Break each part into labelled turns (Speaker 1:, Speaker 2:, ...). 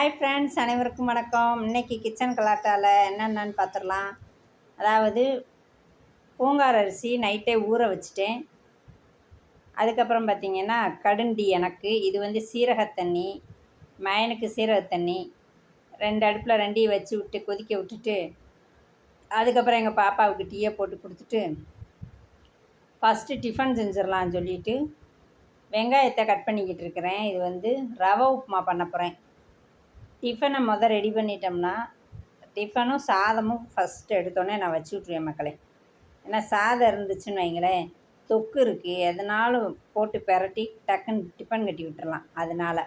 Speaker 1: Hi friends அனைவருக்கும் வணக்கம். இன்றைக்கி கிச்சன் கலாட்டாவில் என்னென்னு பார்த்துடலாம் அதாவது பூங்கார் அரிசி நைட்டே ஊற வச்சுட்டேன். அதுக்கப்புறம் பார்த்திங்கன்னா கடுண்டி எனக்கு இது வந்து சீரக தண்ணி மயனுக்கு சீரக தண்ணி ரெண்டு அடுப்பில் ரெண்டையும் வச்சு விட்டு கொதிக்க விட்டுட்டு அதுக்கப்புறம் எங்கள் பாப்பாவுக்கு டீயை போட்டு கொடுத்துட்டு ஃபஸ்ட்டு டிஃபன் செஞ்சிடலான்னு சொல்லிவிட்டு வெங்காயத்தை கட் பண்ணிக்கிட்டு இருக்கிறேன். இது வந்து ரவை உப்புமா பண்ண போகிறேன் டிஃபனை மொதல் ரெடி பண்ணிட்டோம்னா டிஃபனும் சாதமும் ஃபஸ்ட்டு எடுத்தோடனே நான் வச்சு விட்ருவேன் மக்களே. ஏன்னா சாதம் இருந்துச்சுன்னு வைங்களேன் தொக்கு இருக்குது எதனாலும் போட்டு பெரட்டி டக்குன்னு டிஃபன் கட்டி விட்டுறலாம் அதனால்.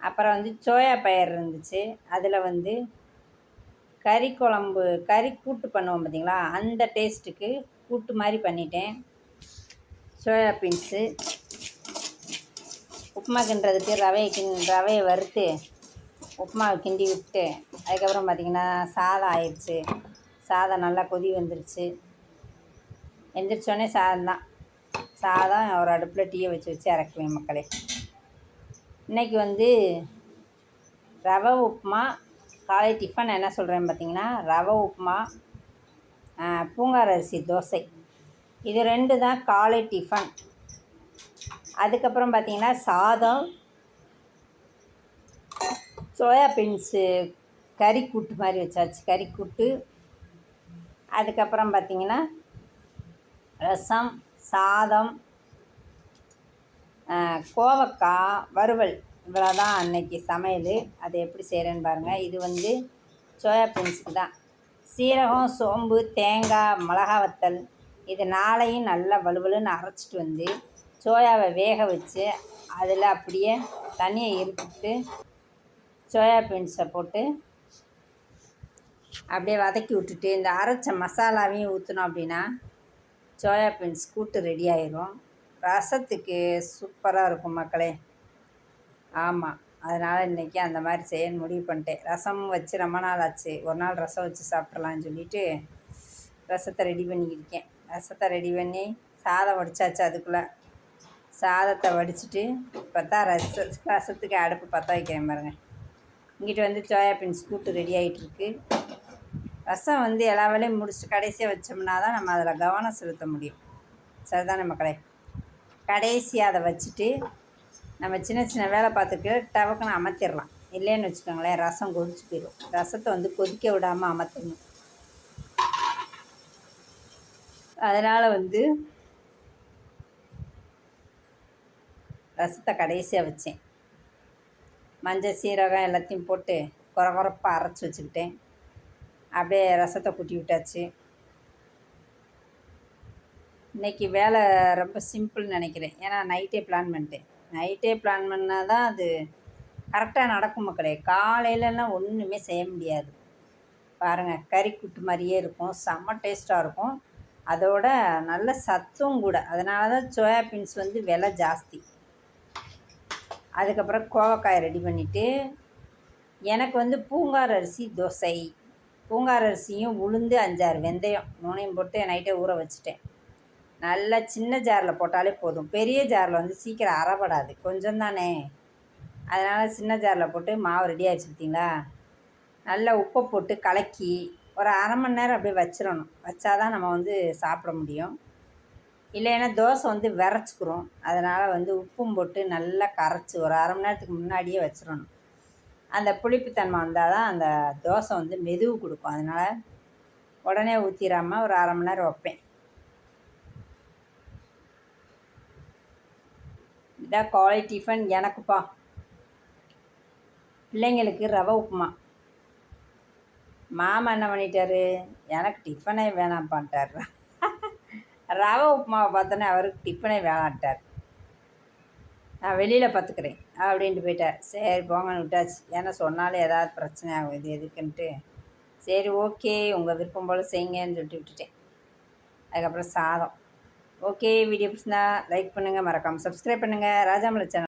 Speaker 1: அப்புறம் வந்து சோயா பயிர் இருந்துச்சு அதில் வந்து கறி குழம்பு கறி கூட்டு பண்ணுவோம் பார்த்தீங்களா அந்த டேஸ்ட்டுக்கு கூட்டு மாதிரி பண்ணிட்டேன். சோயா பீன்ஸு உப்புமா கிண்டுறதுக்கு ரவையை கிண் ரவையை வறுத்து உப்புமாவை கிண்டி விட்டு அதுக்கப்புறம் பார்த்திங்கன்னா சாதம் ஆயிடுச்சு. சாதம் நல்லா கொதி வந்துருச்சு. எந்திரிச்சோடனே சாதம் தான். சாதம் ஒரு அடுப்பில் டீயை வச்சு வச்சு இறக்குவேன் மக்களே. இன்றைக்கி வந்து ரவை உப்புமா காலை டிஃபன் என்ன சொல்கிறேன் பார்த்தீங்கன்னா ரவை உப்புமா பூங்கார் அரிசி தோசை. இது ரெண்டு தான் காலை டிஃபன் அதுக்கப்புறம் பார்த்திங்கன்னா சாதம் சோயா பீன்ஸு கறி கூட்டு மாதிரி வச்சாச்சு. கறி கூட்டு அதுக்கப்புறம் பார்த்திங்கன்னா ரசம் சாதம் கோவக்காய் வறுவல். இவ்வளோ தான் அன்னைக்கு சமையல். அது எப்படி செய்கிறேன்னு பாருங்கள் இது வந்து சோயா பீன்ஸுக்கு தான். சீரகம் சோம்பு தேங்காய் மிளகா வத்தல் இது நாளையும் நல்லா வலுவலுன்னு அரைச்சிட்டு வந்து சோயாவை வேக வச்சு அதில் அப்படியே தண்ணியை இருப்பிட்டு சோயா பீன்ஸை போட்டு அப்படியே வதக்கி விட்டுட்டு இந்த அரைச்ச மசாலாவையும் ஊற்றினோம் அப்படின்னா சோயா பீன்ஸ் கூட்டு ரெடி ஆயிரும். ரசத்துக்கு சூப்பராக இருக்கும் மக்களே. ஆமாம் அதனால் இன்றைக்கி அந்த மாதிரி செய்யன்னு முடிவு பண்ணிட்டேன். ரசம் வச்சு ரொம்ப நாள் ஆச்சு. ஒரு நாள் ரசம் வச்சு சாப்பிட்றலான்னு சொல்லிவிட்டு ரசத்தை ரெடி பண்ணிக்கிருக்கேன் ரசத்தை ரெடி பண்ணி சாதம் வடித்தாச்சு அதுக்குள்ளே. சாதத்தை வடிச்சிட்டு பார்த்தா ரச ரசத்துக்கு அடுப்பு பற்ற வைக்கிறேன் பாருங்கள் இங்கிட்ட வந்து சோயா பீன்ஸ் கூட்டு ரெடி ஆகிட்டுருக்கு ரசம் வந்து எல்லா வேலையும் முடிச்சுட்டு கடைசியாக வச்சோம்னா தான் நம்ம அதில் கவனம் செலுத்த முடியும். சரிதான் நம்ம கடை கடைசியாக அதை வச்சுட்டு நம்ம சின்ன சின்ன வேலை பார்த்துட்டு டவக்குன்னு அமர்த்திடலாம் இல்லைன்னு வச்சுக்கோங்களேன் ரசம் கொதிச்சு போயிடும் ரசத்தை வந்து கொதிக்க விடாமல் அமர்த்தணும் அதனால் வந்து ரசத்தை கடைசியாக வச்சேன். மஞ்சள் சீரகம் எல்லாத்தையும் போட்டு குறை அரைச்சி வச்சுக்கிட்டேன். அப்படியே ரசத்தை குட்டி விட்டாச்சு. இன்றைக்கி வேலை ரொம்ப சிம்பிள்னு நினைக்கிறேன். ஏன்னா நைட்டே பிளான் பண்ணிட்டேன். நைட்டே பிளான் பண்ணால் தான் அது கரெக்டாக நடக்கும் மக்களே. காலையிலலாம் ஒன்றுமே செய்ய முடியாது. பாருங்கள் கறி குட்டு மாதிரியே இருக்கும். செம்ம டேஸ்ட்டாக இருக்கும். அதோட நல்ல சத்தும் கூட. அதனால தான் சோயாபீன்ஸ் வந்து விலை ஜாஸ்தி. அதுக்கப்புறம் கோவக்காய் ரெடி பண்ணிவிட்டு எனக்கு வந்து பூங்கார் அரிசி தோசை. பூங்கார் அரிசியும் உளுந்து அஞ்சாறு வெந்தயம் நுணையும் போட்டு நைட்டே ஊற வச்சுட்டேன். நல்லா சின்ன ஜாரில் போட்டாலே போதும். பெரிய ஜாரில் வந்து சீக்கிரம் அறப்படாது. கொஞ்சம் தானே. அதனால் சின்ன ஜாரில் போட்டு மாவு ரெடி ஆகிடுச்சு பார்த்தீங்களா? நல்லா உப்பை போட்டு கலக்கி ஒரு அரை மணி நேரம் அப்படியே வச்சிடணும். வச்சாதான் நம்ம வந்து சாப்பிட முடியும். இல்லைன்னா தோசை வந்து விரைச்சிக்கிறோம். அதனால் வந்து உப்பும் போட்டு நல்லா கரைச்சி ஒரு அரை மணி நேரத்துக்கு முன்னாடியே வச்சிடணும். அந்த புளிப்புத்தன்மை வந்தால் தான் அந்த தோசை வந்து மெதுவு கொடுக்கும். அதனால் உடனே ஊற்றிடாமல் ஒரு அரை மணி நேரம் வைப்பேன். இதான் காலை டிஃபன் எனக்குப்பா. பிள்ளைங்களுக்கு ரவை உப்புமா. மாமா என்ன பண்ணிட்டாரு? எனக்கு டிஃபனே வேணாம்ப்பான்ட்டார் ரவை உப்புமாவை பார்த்தோன்னே அவருக்கு டிஃபனே வேணாட்டார் நான் வெளியில் பார்த்துக்கிறேன் அப்படின்ட்டு போயிட்டார். சரி போங்கன்னு விட்டாச்சு. ஏன்னா சொன்னாலும் ஏதாவது பிரச்சனை ஆகும் இது எதுக்குன்ட்டு. சரி ஓகே உங்கள் விருப்பம் போல் செய்யுங்கன்னு சொல்லிட்டு விட்டுட்டேன். அதுக்கப்புறம் சாதம். ஓகே வீடியோ பிடிச்சிருந்தா லைக் பண்ணுங்கள் மறக்காமல் சப்ஸ்கிரைப் பண்ணுங்கள் ராஜாமலை சேனல்